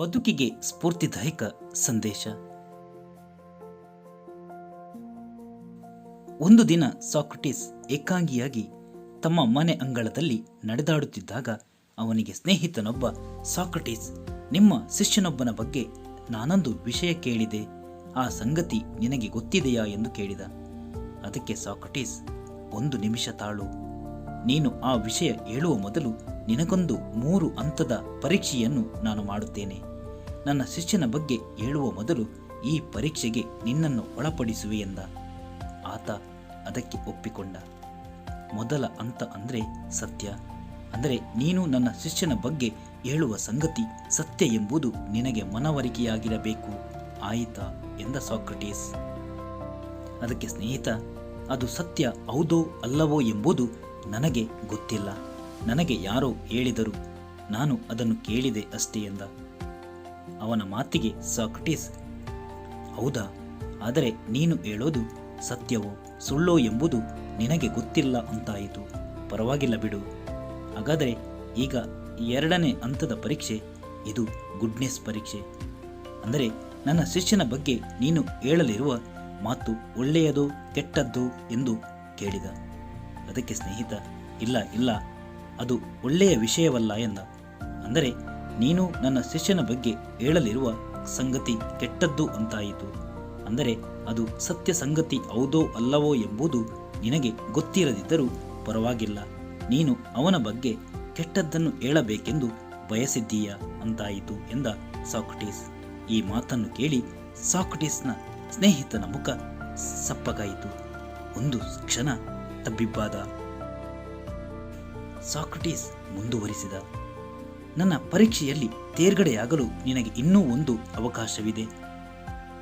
ಬದುಕಿಗೆ ಸ್ಫೂರ್ತಿದಾಯಕ ಸಂದೇಶ. ಒಂದು ದಿನ ಸಾಕ್ರಟಿಸ್ ಏಕಾಂಗಿಯಾಗಿ ತಮ್ಮ ಮನೆ ಅಂಗಳದಲ್ಲಿ ನಡೆದಾಡುತ್ತಿದ್ದಾಗ ಅವನಿಗೆ ಸ್ನೇಹಿತನೊಬ್ಬ ಸಾಕ್ರಟಿಸ್, ನಿಮ್ಮ ಶಿಷ್ಯನೊಬ್ಬನ ಬಗ್ಗೆ ನಾನೊಂದು ವಿಷಯ ಕೇಳಿದೆ, ಆ ಸಂಗತಿ ನಿನಗೆ ಗೊತ್ತಿದೆಯಾ ಎಂದು ಕೇಳಿದ. ಅದಕ್ಕೆ ಸಾಕ್ರಟಿಸ್, ಒಂದು ನಿಮಿಷ ತಾಳು. ನೀನು ಆ ವಿಷಯ ಹೇಳುವ ಮೊದಲು ನಿನಗೊಂದು ಮೂರು ಹಂತದ ಪರೀಕ್ಷೆಯನ್ನು ನಾನು ಮಾಡುತ್ತೇನೆ. ನನ್ನ ಶಿಷ್ಯನ ಬಗ್ಗೆ ಹೇಳುವ ಮೊದಲು ಈ ಪರೀಕ್ಷೆಗೆ ನಿನ್ನನ್ನು ಒಳಪಡಿಸುವೆ ಎಂದ. ಆತ ಅದಕ್ಕೆ ಒಪ್ಪಿಕೊಂಡ. ಮೊದಲ ಅಂತ ಅಂದರೆ ಸತ್ಯ. ಅಂದರೆ ನೀನು ನನ್ನ ಶಿಷ್ಯನ ಬಗ್ಗೆ ಹೇಳುವ ಸಂಗತಿ ಸತ್ಯ ಎಂಬುದು ನಿನಗೆ ಮನವರಿಕೆಯಾಗಿರಬೇಕು. ಆಯಿತಾ ಎಂದ ಸಾಕ್ರಟೀಸ್. ಅದಕ್ಕೆ ಸ್ನೇಹಿತ, ಅದು ಸತ್ಯ ಹೌದೋ ಅಲ್ಲವೋ ಎಂಬುದು ನನಗೆ ಗೊತ್ತಿಲ್ಲ. ನನಗೆ ಯಾರೋ ಹೇಳಿದರು. ನಾನು ಅದನ್ನು ಕೇಳಿದೆ ಅಷ್ಟೇ ಎಂದ. ಅವನ ಮಾತಿಗೆ, ಸಾಕ್ರಟೀಸ್, ಹೌದಾ? ಆದರೆ ನೀನು ಹೇಳೋದು ಸತ್ಯವೋ? ಸುಳ್ಳೋ ಎಂಬುದು ನಿನಗೆ ಗೊತ್ತಿಲ್ಲ ಅಂತಾಯಿತು. ಪರವಾಗಿಲ್ಲ ಬಿಡು. ಹಾಗಾದರೆ ಈಗ ಎರಡನೇ ಹಂತದ ಪರೀಕ್ಷೆ, ಇದು ಗುಡ್ನೆಸ್ ಪರೀಕ್ಷೆ. ಅಂದರೆ ನನ್ನ ಶಿಷ್ಯನ ಬಗ್ಗೆ ನೀನು ಹೇಳಲಿರುವ ಮಾತು ಒಳ್ಳೆಯದೋ ಕೆಟ್ಟದ್ದು ಎಂದು ಕೇಳಿದ. ಅದಕ್ಕೆ ಸ್ನೇಹಿತ, ಇಲ್ಲ ಇಲ್ಲ, ಅದು ಒಳ್ಳೆಯ ವಿಷಯವಲ್ಲ ಎಂದ. ಅಂದರೆ ನೀನು ನನ್ನ ಶಿಷ್ಯನ ಬಗ್ಗೆ ಹೇಳಲಿರುವ ಸಂಗತಿ ಕೆಟ್ಟದ್ದು ಅಂತಾಯಿತು. ಅಂದರೆ ಅದು ಸತ್ಯ ಸಂಗತಿ ಹೌದೋ ಅಲ್ಲವೋ ಎಂಬುದು ನಿನಗೆ ಗೊತ್ತಿರದಿದ್ದರೂ ಪರವಾಗಿಲ್ಲ. ನೀನು ಅವನ ಬಗ್ಗೆ ಕೆಟ್ಟದ್ದನ್ನು ಹೇಳಬೇಕೆಂದು ಬಯಸಿದ್ದೀಯ ಅಂತಾಯಿತು ಎಂದ ಸಾಕ್ರಟೀಸ್. ಈ ಮಾತನ್ನು ಕೇಳಿ ಸಾಕ್ರಟೀಸ್ನ ಸ್ನೇಹಿತನ ಮುಖ ಸಪ್ಪಗಾಯಿತು. ಒಂದು ಕ್ಷಣ ತಬ್ಬಿಬ್ಬಾದ ಸಾಕ್ರಟೀಸ್ ಮುಂದುವರಿಸಿದ. ನನ್ನ ಪರೀಕ್ಷೆಯಲ್ಲಿ ತೇರ್ಗಡೆಯಾಗಲು ನಿನಗೆ ಇನ್ನೂ ಒಂದು ಅವಕಾಶವಿದೆ.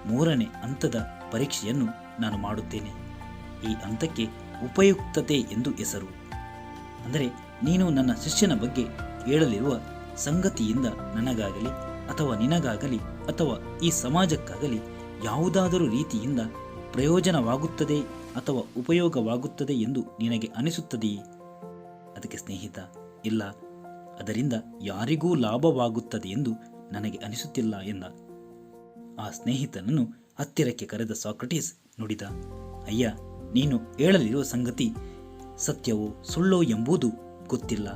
ಮೂರನೇ ಹಂತದ ಪರೀಕ್ಷೆಯನ್ನು ನಾನು ಮಾಡುತ್ತೇನೆ. ಈ ಹಂತಕ್ಕೆ ಉಪಯುಕ್ತತೆ ಎಂದು ಹೆಸರು. ಅಂದರೆ ನೀನು ನನ್ನ ಶಿಷ್ಯನ ಬಗ್ಗೆ ಹೇಳಲಿರುವ ಸಂಗತಿಯಿಂದ ನನಗಾಗಲಿ ಅಥವಾ ನಿನಗಾಗಲಿ ಅಥವಾ ಈ ಸಮಾಜಕ್ಕಾಗಲಿ ಯಾವುದಾದರೂ ರೀತಿಯಿಂದ ಪ್ರಯೋಜನವಾಗುತ್ತದೆ ಅಥವಾ ಉಪಯೋಗವಾಗುತ್ತದೆ ಎಂದು ನಿನಗೆ ಅನಿಸುತ್ತದೆಯೇ? ಅದಕ್ಕೆ ಸ್ನೇಹಿತ, ಇಲ್ಲ. ಅದರಿಂದ ಯಾರಿಗೂ ಲಾಭವಾಗುತ್ತದೆ ಎಂದು ನನಗೆ ಅನಿಸುತ್ತಿಲ್ಲ ಎಂದ. ಆ ಸ್ನೇಹಿತನನ್ನು ಹತ್ತಿರಕ್ಕೆ ಕರೆದ ಸಾಕ್ರಟೀಸ್ ನುಡಿದ, ಅಯ್ಯ, ನೀನು ಹೇಳಲಿರುವ ಸಂಗತಿ ಸತ್ಯವೋ ಸುಳ್ಳೋ ಎಂಬುದು ಗೊತ್ತಿಲ್ಲ.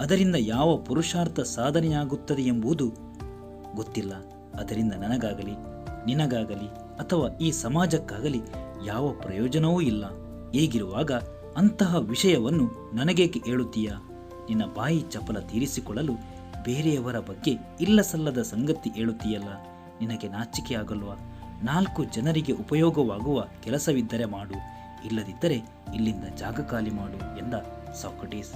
ಅದರಿಂದ ಯಾವ ಪುರುಷಾರ್ಥ ಸಾಧನೆಯಾಗುತ್ತದೆ ಎಂಬುದು ಗೊತ್ತಿಲ್ಲ. ಅದರಿಂದ ನನಗಾಗಲಿ, ನಿನಗಾಗಲಿ ಅಥವಾ ಈ ಸಮಾಜಕ್ಕಾಗಲಿ ಯಾವ ಪ್ರಯೋಜನವೂ ಇಲ್ಲ. ಹೀಗಿರುವಾಗ ಅಂತಹ ವಿಷಯವನ್ನು ನನಗೇಕೆ ಹೇಳುತ್ತೀಯಾ? ನಿನ್ನ ಬಾಯಿ ಚಪಲ ತೀರಿಸಿಕೊಳ್ಳಲು ಬೇರೆಯವರ ಬಗ್ಗೆ ಇಲ್ಲ ಸಲ್ಲದ ಸಂಗತಿ ಹೇಳುತ್ತೀಯಲ್ಲ? ನಿನಗೆ ನಾಚಿಕೆ ಆಗಲ್ವಾ ನಾಲ್ಕು ಜನರಿಗೆ ಉಪಯೋಗವಾಗುವ ಕೆಲಸವಿದ್ದರೆ ಮಾಡು. ಇಲ್ಲದಿದ್ದರೆ ಇಲ್ಲಿಂದ ಜಾಗ ಖಾಲಿ ಮಾಡು ಎಂದ ಸಾಕ್ರಟೀಸ್.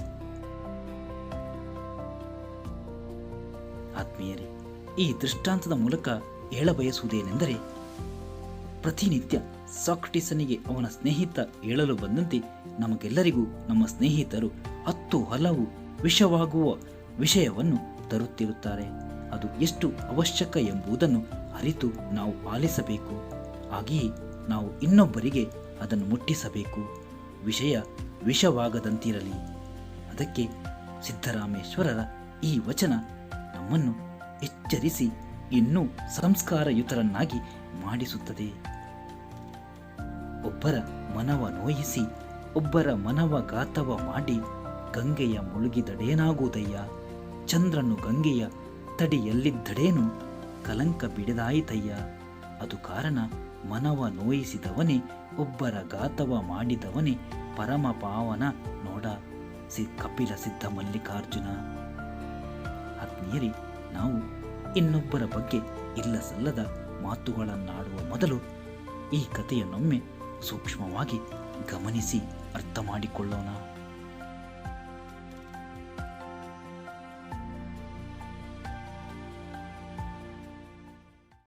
ಆತ್ಮೀಯರೇ, ಈ ದೃಷ್ಟಾಂತದ ಮೂಲಕ ಹೇಳಬಯಸುವುದೇನೆಂದರೆ, ಪ್ರತಿನಿತ್ಯ ಸಾಕ್ರಟೀಸನಿಗೆ ಅವನ ಸ್ನೇಹಿತ ಹೇಳಲು ಬಂದಂತೆ ನಮಗೆಲ್ಲರಿಗೂ ನಮ್ಮ ಸ್ನೇಹಿತರು ಹತ್ತು ಹಲವು ವಿಷವಾಗುವ ವಿಷಯವನ್ನು ತರುತ್ತಿರುತ್ತಾರೆ. ಅದು ಎಷ್ಟು ಅವಶ್ಯಕ ಎಂಬುದನ್ನು ಅರಿತು ನಾವು ಪಾಲಿಸಬೇಕು ಹಾಗೆಯೇ ನಾವು ಇನ್ನೊಬ್ಬರಿಗೆ ಅದನ್ನು ಮುಟ್ಟಿಸಬೇಕು. ವಿಷಯ ವಿಷವಾಗದಂತಿರಲಿ. ಅದಕ್ಕೆ ಸಿದ್ದರಾಮೇಶ್ವರರ ಈ ವಚನ ನಮ್ಮನ್ನು ಎಚ್ಚರಿಸಿ ಇನ್ನೂ ಸಂಸ್ಕಾರಯುತರನ್ನಾಗಿ ಮಾಡಿಸುತ್ತದೆ. ಒಬ್ಬರ ಮನವ ನೋಯಿಸಿ, ಒಬ್ಬರ ಮನವ ಗಾತವ ಮಾಡಿ ಗಂಗೆಯ ಮುಳುಗಿದಡೇನಾಗುವುದಯ್ಯ ಚಂದ್ರನು ಗಂಗೆಯ ತಡಿಯಲ್ಲಿದ್ದಡೇನು? ಕಲಂಕ ಬಿಡದಾಯಿತಯ್ಯ. ಅದು ಕಾರಣ ಮನವ ನೋಯಿಸಿದವನೇ, ಒಬ್ಬರ ಗಾತವ ಮಾಡಿದವನೇ ಪರಮ ಪಾವನ ನೋಡ, ಸಿ ಕಪಿಲ ಸಿದ್ಧ ಮಲ್ಲಿಕಾರ್ಜುನ. ಆತ್ಮೀಯರಿ, ನಾವು ಇನ್ನೊಬ್ಬರ ಬಗ್ಗೆ ಇಲ್ಲ ಸಲ್ಲದ ಮಾತುಗಳನ್ನಾಡುವ ಮೊದಲು ಈ ಕಥೆಯನ್ನೊಮ್ಮೆ ಸೂಕ್ಷ್ಮವಾಗಿ ಗಮನಿಸಿ ಅರ್ಥ ಮಾಡಿಕೊಳ್ಳೋಣ